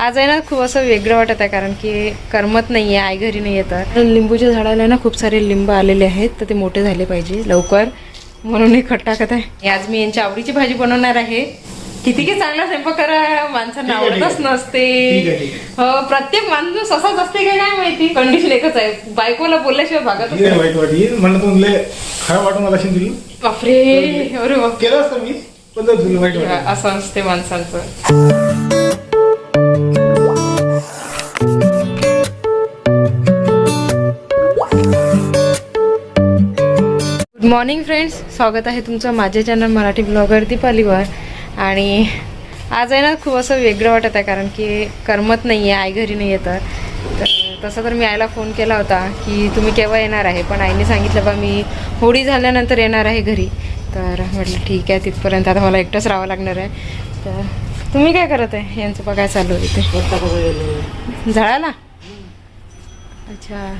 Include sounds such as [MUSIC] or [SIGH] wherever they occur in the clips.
आज आहे ना खूप असं वेगळं वाटत आहे कारण की करमत नाही आहे आई घरी नाही येतात लिंबूच्या झाडाला ना खूप सारे लिंब आलेले आहेत तर ते मोठे झाले पाहिजे लवकर. म्हणून हे खट टाकत आहे. आज मी यांच्या आवडीची भाजी बनवणार आहे. किती की चांगला स्वयंपाक करा माणसांना आवडतच आहे. नसते. ठीक आहे, ठीक हो प्रत्येक माणूस असाच असते काय नाही माहिती? कंडिशन एकच आहे. बायकोला बोलल्याशिवाय वाईट म्हणलं खराब वाटून मला असेल तुला? बापरे अरे बाप केलं असतं मी पण जर तुला वाईट वाटलं. असं असते माणसांचं. गुड मॉर्निंग फ्रेंड्स स्वागत आहे तुमचं माझ्या चॅनल मराठी ब्लॉगर दीपालीवर. आणि आज आहे ना खूप असं वेगळं वाटत आहे कारण की करमत नाही आहे आई घरी नाही येतात तर तसं तर मी आईला फोन केला होता की तुम्ही केव्हा येणार आहे? पण आईने सांगितलं बा मी होळी झाल्यानंतर येणार आहे घरी. तर म्हटलं ठीक आहे तिथपर्यंत आता मला एकटंच राहावं लागणार आहे. तर तुम्ही काय करत आहे? यांचं बघा काय चालू आहे इथे. झाडाला अच्छा.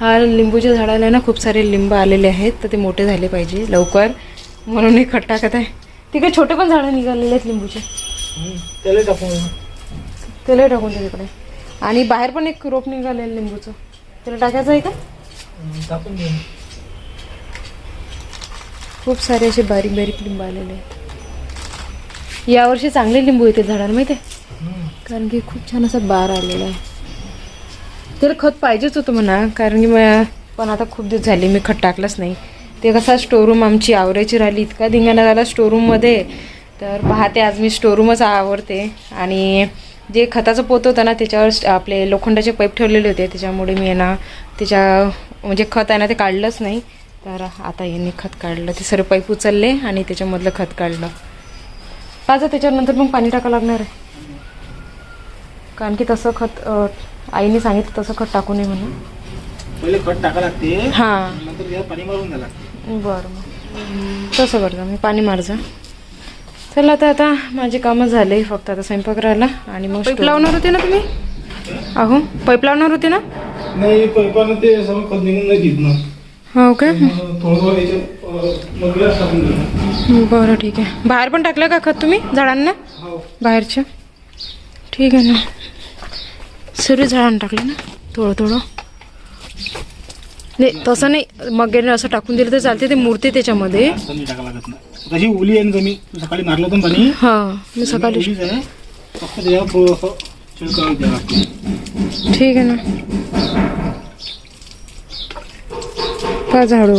हा लिंबूच्या झाडाला ना खूप सारे लिंब आलेले आहेत तर ते मोठे झाले पाहिजे लवकर. म्हणून हे खट टाकत आहे. तिकडे छोटे पण झाडं निघालेले आहेत लिंबूचे. त्याला टाकून त्याला टाकून तिकडे. आणि बाहेर पण एक रोप निघालेलं आहे लिंबूचं. त्याला टाकायचं आहे का? टाकून खूप सारे असे बारीक बारीक लिंब आलेले आहेत. यावर्षी चांगले लिंबू येतील झाडाला माहिती आहे कारण की खूप छान असा बार आलेला आहे. त्याला खत पाहिजेच होतं म्हणा कारण की पण आता खूप दिवस झाले मी खत टाकलंच नाही. ते कसा स्टोरूम आमची आवरायची राहिली इतका धिंगाणा झाला स्टोरूममध्ये तर पाहते आज मी स्टोरूमच आवडते आणि जे खताचं पोत होतं ना त्याच्यावर आपले लोखंडाचे पाईप ठेवलेले होते. त्याच्यामुळे मी ना त्याच्या म्हणजे खत आहे ना ते काढलंच नाही. तर आता यांनी खत काढलं. ते सर्व पाईप उचलले आणि त्याच्यामधलं खत काढलं. पाजा त्याच्यानंतर मग पाणी टाकावं लागणार आहे. कारण की तसं खत आईने सांगितलं तसं खत टाकू नये म्हणून. पहिले खत टाका लागते. हां. नंतर त्याला पाणी मारून लागते. बरं मग तसं करतो मी पाणी मारजा चला आता आता माझे कामं झाले फक्त आता स्वयंपाक राहिला आणि मग पाईप लावणार होते ना तुम्ही? अहो पाईप लावणार होते ना? नाही पैपानं ते सगळं खत निघून नाही देत ना. हो काय मग थोडं थोडं याच्यात मग गिलास टाकून देतो बरं ठीक आहे. बाहेर पण टाकलं का खत तुम्ही झाडांना? हो. बाहेरच्या? ठीक आहे ना. सर्व झाडांना टाकलं ना थोडं थोडं. नाही तसं नाही मग गेलं असं टाकून दिलं तर चालते ते मूर्ती त्याच्यामध्ये. असं नाही लागत ना आहे ना जमीन तू सकाळी मारलं होतं ना पाणी? हां मी सकाळी ओलीच आहे. फक्त त्याच्यावर थोडंसं छिडकाव द्यावं लागतं. ठीक आहे ना. का झाडू.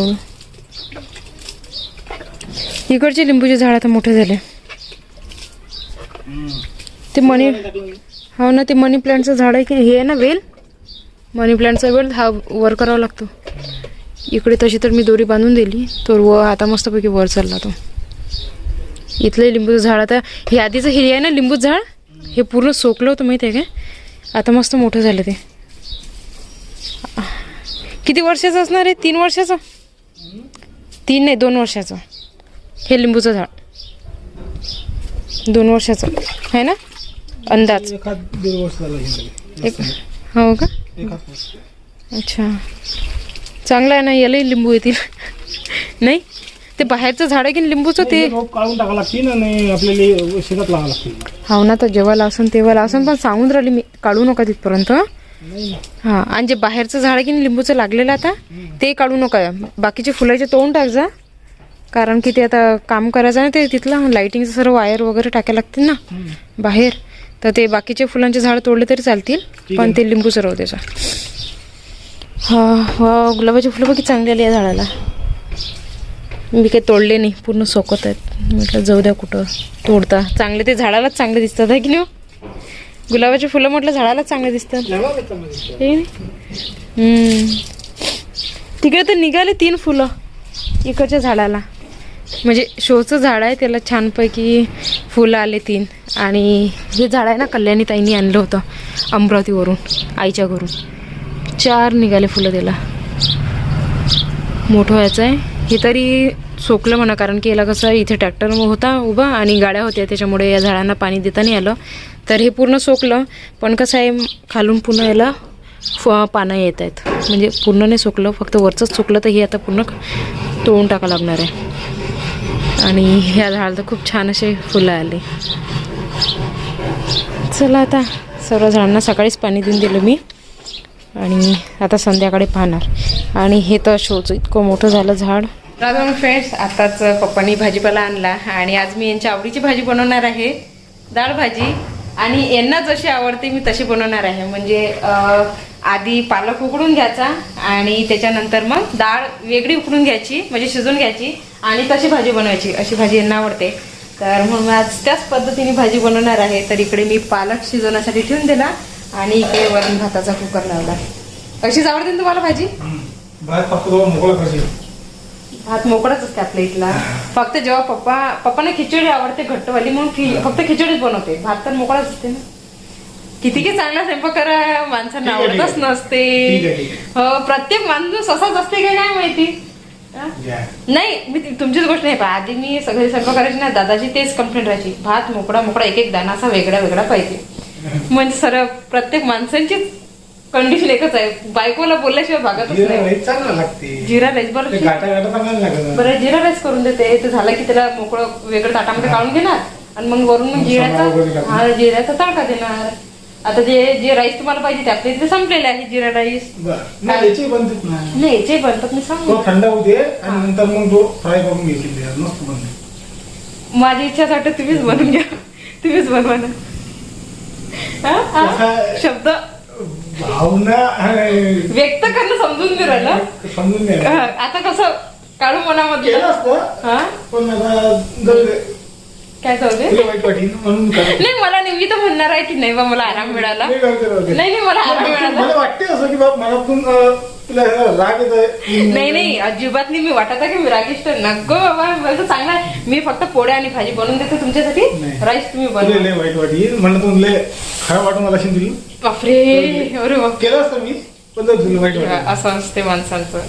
इकडचे लिंबूचे झाड आता मोठे झाले. ते मनी हो ना ते मनी प्लांटचं झाड आहे की हे आहे ना वेल? मनी प्लांटचा वेल हा वर करावा लागतो. इकडे तशी तर मी दोरी बांधून दिली. तर व आता मस्तपैकी वर चालला तो. इथलं लिंबूचं झाड आता हे आधीचं हे आहे ना लिंबूचं झाड? हे पूर्ण सोकलं होतं माहिती आहे का? आता मस्त मोठं झालं ते. किती वर्षाचं असणार आहे? तीन वर्षाचं? तीन नाही दोन वर्षाचं. हे लिंबूचं झाड. दोन वर्षाचं. आहे ना? अंदाज. एखाद दीड वर्ष झालं हे झालं. एक हो का? अच्छा. चांगलं आहे ना यालाही लिंबू येतील. नाही? ते बाहेरचं झाड आहे की लिंबूचं ते? काढून लागते ना नाही आपल्याला शेतात लागते हो ना तर जेव्हा लावसन तेव्हा लावसन पण सांगून राहिली मी काढू नका तिथपर्यंत हां. आणि जे बाहेरचं झाड आहे की नाही लिंबूचं लागलेलं आता ते काढू नका. बाकीचे फुलाचे तोडून टाक जा. कारण की ते आता काम करायचं आहे ना ते तिथलं लाईटिंगचं सर्व वायर वगैरे टाकायला लागतील ना बाहेर. तर ते बाकीचे फुलांचे झाड तोडले तरी चालतील पण. ते लिंबूचं राहू त्याचा हा हा गुलाबाची फुलं बघी चांगली आली या झाडाला मी काही तोडले नाही पूर्ण सोकत आहेत म्हटलं जाऊ द्या कुठं तोडता चांगले ते झाडालाच चांगले दिसतात आहे की नाही हो? गुलाबाची फुलं म्हटलं झाडालाच चांगले दिसतात. हे. तिकडे तर निघाले तीन फुलं इकडच्या झाडाला म्हणजे शोचं झाड आहे त्याला छानपैकी फुलं आले तीन. आणि हे झाड आहे ना कल्याणी ताईंनी आणलं होतं अमरावतीवरून आईच्या घरून. चार निघाले फुलं त्याला. मोठं व्हायचं आहे. हे तरी सोकलं म्हणा कारण की याला कसं इथे ट्रॅक्टर होता उभा आणि गाड्या होत्या त्याच्यामुळे या झाडांना पाणी देता नाही आलं. तर हे पूर्ण सोकलं. पण कसं आहे खालून पुन्हा याला फ पानं येत आहेत. म्हणजे पूर्ण नाही सुकलं फक्त वरचंच सुकलं तर हे आता पूर्ण तोडून टाका लागणार आहे. आणि ह्या झाडाला तर खूप छान असे फुलं आले. चला आता सर्व झाडांना सकाळीच पाणी देऊन दिलं मी. आणि आता संध्याकाळी पाहणार. आणि हे तर शोच इतकं मोठं झालं झाड. राधा फ्रेंड्स आताच पप्पांनी भाजीपाला आणला आणि आज मी यांच्या आवडीची भाजी बनवणार आहे. डाळ भाजी. आणि यांना जशी आवडते मी तशी बनवणार आहे. म्हणजे आधी पालक उकडून घ्यायचा आणि त्याच्यानंतर मग डाळ वेगळी उकडून घ्यायची म्हणजे शिजून घ्यायची आणि तशी भाजी बनवायची. अशी भाजी यांना आवडते. तर म्हणून आज त्याच पद्धतीने भाजी बनवणार आहे. तर इकडे मी पालक शिजवण्यासाठी ठेवून दिला आणि इकडे वरण भाताचा कुकर लावला अशीच आवडते ना तुम्हाला भाजी? भात मोकळाच असते आपल्या इथला. फक्त जेव्हा पप्पा पप्पाने खिचडी आवडते घट्टवाली म्हणून फक्त खिचडीच बनवते. भात तर मोकळाच असते ना. किती की चांगला स्वयंपाक करा माणसांना आवडतच. नसते. हो प्रत्येक माणूस असाच असते का काय माहिती. नाही मी तुमचीच गोष्ट नाही पण आधी मी सगळे स्वयंपाक करायची ना दादाची तेच कंप्लेंट राहायची. भात मोकळा मोकळा एक एक दाना असा वेगळा वेगळा पाहिजे. [LAUGHS] म्हणजे सर प्रत्येक माणसांचीच कंडिशन एकच आहे. बायकोला बोलल्याशिवाय भागतच जिरा नाही. राईस जिरा बरं बरं जिरा राईस करून देते. ते झालं की त्याला मोकळं वेगळं ताटामध्ये काढून घेणार. आणि मग वरून मग जिऱ्याचा. हा जिऱ्याचा तडका देणार. आता जे जे राईस तुम्हाला पाहिजे ते आपल्या इथे संपलेले आहे जिरा राईस बरं. नाही याची बनतेच ना? नाही जे बनतात मी सांगू तो थंड होऊ दे आणि नंतर मग तो फ्राय करून. मस्त बनते. माझी इच्छा वाटत तुम्हीच बनवून घ्या. तुम्हीच बनवा ना. हा? हा? शब्द. भावना आहे. व्यक्त करणं समजून मी राहिलं. समजून घ्या आता कसं काढू मनामध्ये. केलं असतं हा? पण आता जाऊ दे. काय जाऊ दे तुला वाईट वाटेल म्हणून करत नाही मला नेहमी तर म्हणणार आहे की नाही बा मला आराम मिळाला. नाही. नाही नाही मला आराम मिळाला. मला वाटते असं की बाप मला पण राग नाही नाही अजिबात नाही मी वाटत आहे की मी रागिष्ट नको बाबा मला तर चांगला. मी फक्त पोळ्या आणि भाजी बनवून देते तुमच्यासाठी. नाही. राईस तुम्ही तुला बनवा लय वाईट वाटेल. म्हणलं तुला लय खराब वाटून मला तुला बापरे अरे केलं असतं मी असं असते माणसांचं.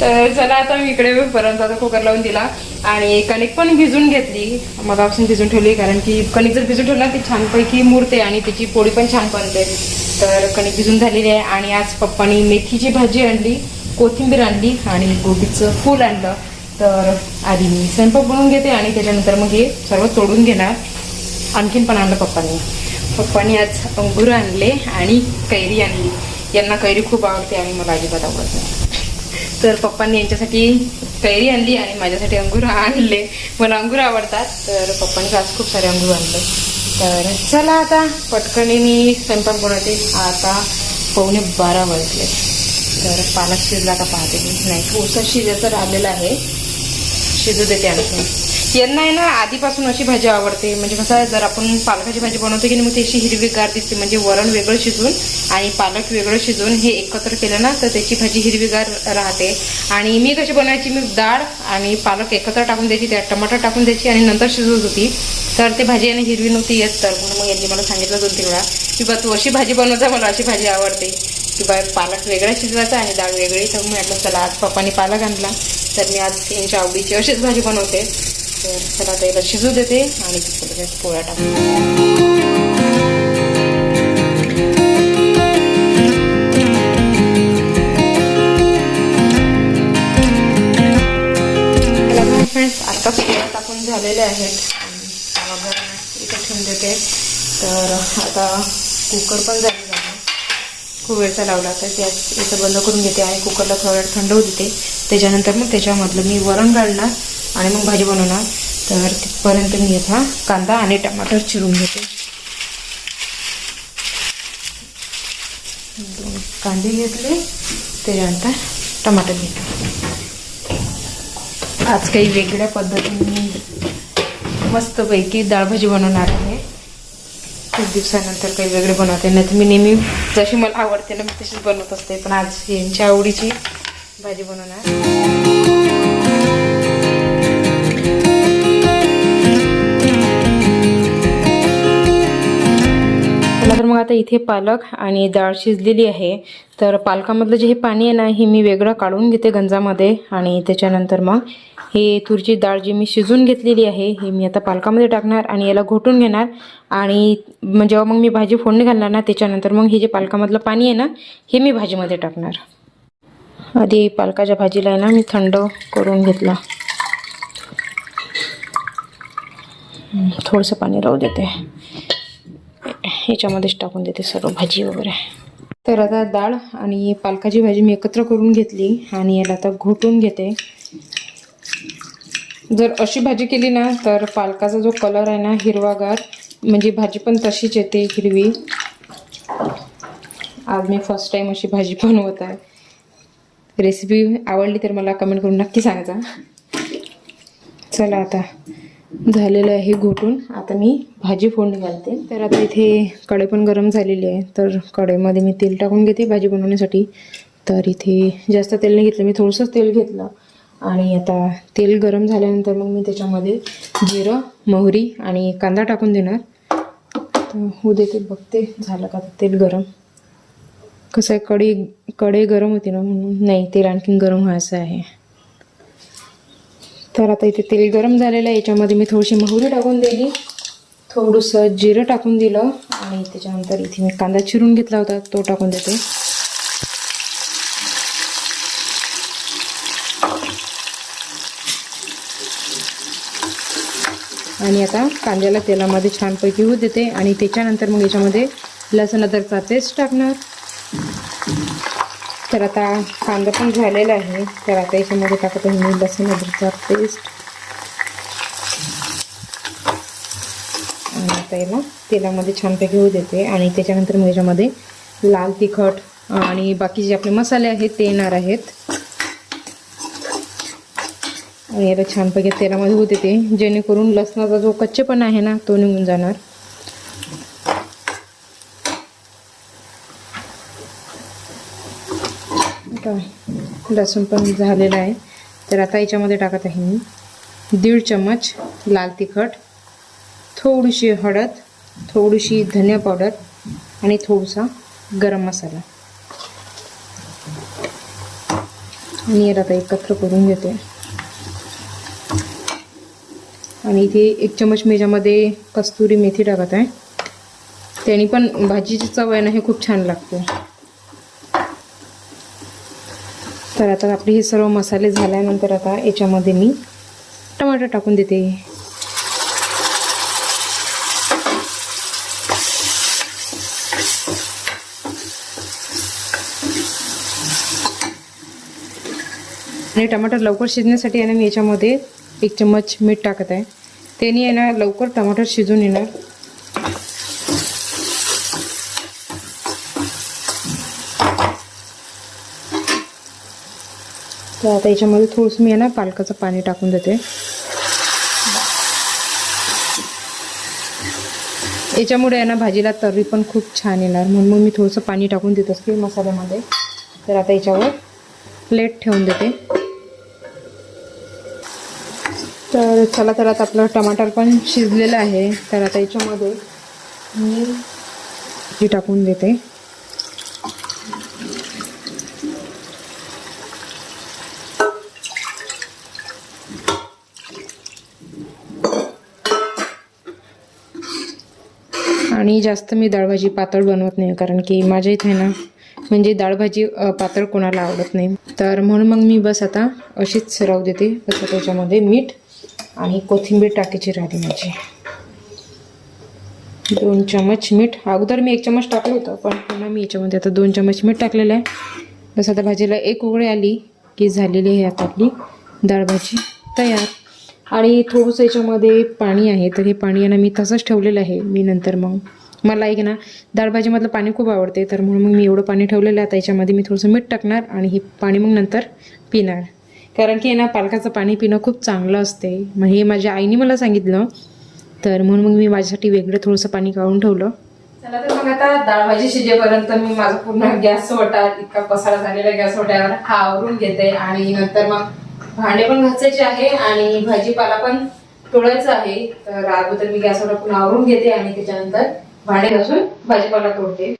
तर चला आता मी इकडे पर्यंत आता कुकर लावून दिला. आणि कणिक पण भिजून घेतली. मगापासून भिजून ठेवली कारण की कणिक जर भिजून ठेवला ती छानपैकी मुरते आणि त्याची पोळी पण छान बनते. तर कणिक भिजून झालेली आहे आणि आज पप्पानी मेथीची भाजी आणली कोथिंबीर आणली आणि गोबीचं फूल आणलं. तर आधी मी स्वयंपाक बनवून घेते आणि त्याच्यानंतर मग हे सर्व तोडून घेणार. आणखीन पण आणलं पप्पांनी. पप्पांनी आज अंगूर आणले आणि कैरी आणली. यांना कैरी खूप आवडते आणि मला अजिबात आवडत नाही. तर पप्पांनी यांच्यासाठी कैरी आणली आणि माझ्यासाठी अंगूर आणले. मला अंगूर आवडतात तर पप्पांनी आज खूप सारे अंगूर आणले. तर चला आता पटकनी मी स्वयंपाक बनवते. आता पावणे बारा वाजले. तर पालक शिजला का पाहते मी. नाही ऊसा शिजायचं राहिलेलं आहे. शिजू देते आणखी यांना आहे ना आधीपासून अशी भाजी आवडते. म्हणजे कसं आहे जर आपण पालकाची भाजी बनवतो की नाही मग त्याची हिरवीगार दिसते. म्हणजे वरण वेगळं शिजून आणि पालक वेगळं शिजून हे एकत्र केलं ना तर त्याची भाजी हिरवीगार राहते. आणि मी कशी बनवायची? मी डाळ आणि पालक एकत्र टाकून द्यायची त्यात टमाटर टाकून द्यायची आणि नंतर शिजवत होती. तर ते भाजी आणि हिरवी नव्हती येत. तर म्हणून मग यांनी मला सांगितलं दोन तीन वेळा की बा तू अशी भाजी बनवता मला अशी भाजी आवडते. की बा पालक वेगळा शिजवायचा आणि डाळ वेगळी. तर मी म्हटलं चला आज पप्पानी पालक आणला. तर मी आज यांच्या आवडीची अशीच भाजी बनवते. तर चला त्याला शिजू देते आणि त्याच्यात पोळ्या टाकते फ्रेंड्स आत्ताच पोळ्या टाकून झालेले आहेत. इथे गरम इथं ठेवून देते. तर आता कुकर पण झालेला आहे. खूप वेळचा लावला तर त्यात इथं बंद करून घेते आणि कुकरला थोडा थंड होऊ देते. त्याच्यानंतर मग त्याच्यामधलं मी वरण घालणार. आणि मग भाजी बनवणार. तर तिथपर्यंत मी आता कांदा आणि टमाटर चिरून घेते. दोन कांदे घेतले त्याच्यानंतर टमाटर घेतले आज काही वेगळ्या पद्धतीने मस्तपैकी डाळ भाजी बनवणार आहे. खूप दिवसानंतर काही वेगळे बनवते. नाही तर मी नेहमी जशी मला आवडते ना मी तशीच बनवत असते. पण आज यांच्या आवडीची भाजी बनवणार. तर मग आता इथे पालक आणि डाळ शिजलेली आहे. तर पालकामधलं जे हे पाणी आहे ना हे मी वेगळं काढून घेते गंजामध्ये आणि त्याच्यानंतर मग हे तुरची डाळ जी मी शिजून घेतलेली आहे हे मी आता पालकामध्ये टाकणार आणि याला घोटून घेणार. आणि मग जेव्हा मग मी भाजी फोडणी घालणार ना त्याच्यानंतर मग हे जे पालकामधलं पाणी आहे ना हे मी भाजीमध्ये टाकणार. आधी पालकाच्या भाजीला आहे ना मी थंड करून घेतला. थोडंसं पाणी राहू देते. ह्याच्यामध्येच टाकून देते सर्व भाजी वगैरे. तर आता डाळ आणि पालकाची भाजी मी एकत्र करून घेतली आणि याला आता घोटून घेते. जर अशी भाजी केली ना तर पालकाचा जो कलर आहे ना हिरवागार म्हणजे भाजी पण तशीच येते हिरवी. आज मी फर्स्ट टाईम अशी भाजी बनवत आहे. रेसिपी आवडली तर मला कमेंट करून नक्की सांगा. चला आता झालेलं आहे घोटून. आता मी भाजी फोडणी घालते. तर आता इथे कढई पण गरम झालेली आहे. तर कढईमध्ये मी तेल टाकून घेते भाजी बनवण्यासाठी. तर इथे जास्त तेल नाही घेतलं मी थोडंसंच तेल घेतलं. आणि आता तेल गरम झाल्यानंतर मग मी त्याच्यामध्ये जिरं मोहरी आणि कांदा टाकून देणार. तर होऊ देते बघते झालं का तेल गरम. कसं आहे कढई कढई गरम होती ना म्हणून. नाही तेल आणखीन गरम व्हायचं आहे. तर आता इथे तेल गरम झालेलं आहे. याच्यामध्ये मी थोडीशी मोहरी टाकून दिली. थोडंसं जिरं टाकून दिलं. आणि त्याच्यानंतर इथे मी कांदा चिरून घेतला होता. तो टाकून देते. आणि आता कांद्याला तेलामध्ये छानपैकी होऊ देते. आणि त्याच्यानंतर मग याच्यामध्ये लसण अद्रकचा पेस्ट टाकणार. तर आता कांदा पण झालेला आहे. तर आता याच्यामध्ये टाकत आहे मी लसूण अद्रकचा पेस्ट आणि आता याला तेलामध्ये छानपैकी होऊ देते. आणि त्याच्यानंतर मग याच्यामध्ये लाल तिखट आणि बाकी जे आपले मसाले आहेत ते येणार आहेत. आणि याला छानपैकी तेलामध्ये होऊ देते. जेणेकरून लसणाचा जो कच्चेपणा आहे ना तो निघून जाणार. आता लसूण पण झालेलं आहे. तर आता याच्यामध्ये टाकत आहे मी दीड चम्मच लाल तिखट थोडीशी हळद थोडीशी धनिया पावडर आणि थोडासा गरम मसाला. आणि याला आता एकत्र करून घेते. आणि इथे एक चम्मच मी याच्यामध्ये कस्तुरी मेथी टाकत आहे. त्याने पण भाजीची चव आहे ना हे खूप छान लागते. तर आता आपले हे सर्व मसाले झाल्यानंतर आता याच्यामध्ये मी टमाटर टाकून देते. आणि टमाटर लवकर शिजण्यासाठी आहे ना मी याच्यामध्ये एक चम्मच मीठ टाकत आहे. त्याने आहे ना लवकर टमाटर शिजून येणार. तर आता याच्यामध्ये थोडंसं मी आहे ना पालकाचं पाणी टाकून देते. याच्यामुळे आहे ना भाजीला तर्री पण खूप छान येणार. म्हणून मग मी थोडंसं पाणी टाकून देत असते मसाल्यामध्ये. तर आता याच्यावर प्लेट ठेवून देते. तर चला तर आता आपलं टमाटर पण शिजलेलं आहे. तर आता याच्यामध्ये मी टाकून देते. आणि जास्त मी डाळभाजी पातळ बनवत नाही कारण की माझ्या इथे ना म्हणजे डाळभाजी पातळ कोणाला आवडत नाही. तर म्हणून मग मी बस आता अशीच सराव देते. बस त्याच्यामध्ये मीठ आणि कोथिंबीर टाकायची राहिली माझी. दोन चमच मीठ. अगोदर मी एक चमच टाकलं होतं पण पुन्हा मी याच्यामध्ये आता दोन चमच मीठ टाकलेलं आहे. बस आता भाजीला एक उघडी आली की झालेली आहे आता आपली डाळभाजी तयार. आणि थोडंसं याच्यामध्ये पाणी आहे तर हे पाणी आहे ना मी तसंच ठेवलेलं आहे. मी नंतर मग मला एक ना दाळभाजीमधलं पाणी खूप आवडते तर म्हणून मग मी एवढं पाणी ठेवलेलं आहे आता याच्यामध्ये मी थोडंसं मीठ टाकणार आणि हे पाणी मग नंतर पिणार. कारण की आहे ना पालकाचं पाणी पिणं खूप चांगलं असते मग हे माझ्या आईने मला सांगितलं तर म्हणून मग मी माझ्यासाठी वेगळं थोडंसं पाणी काढून ठेवलं. चला तर मग आता दाळभाजी शिजेपर्यंत मी माझा पूर्ण गॅस वटा इतका पसारा झालेला गॅस वट्यावर हा आवरून घेते. आणि नंतर मग भांडे पण घासायचे आहे आणि भाजीपाला पण तोडायचा आहे. तर अगोदर मी गॅस वटा आवरून घेते आणि त्याच्यानंतर भांडे घासून भाजीपाला तोडते.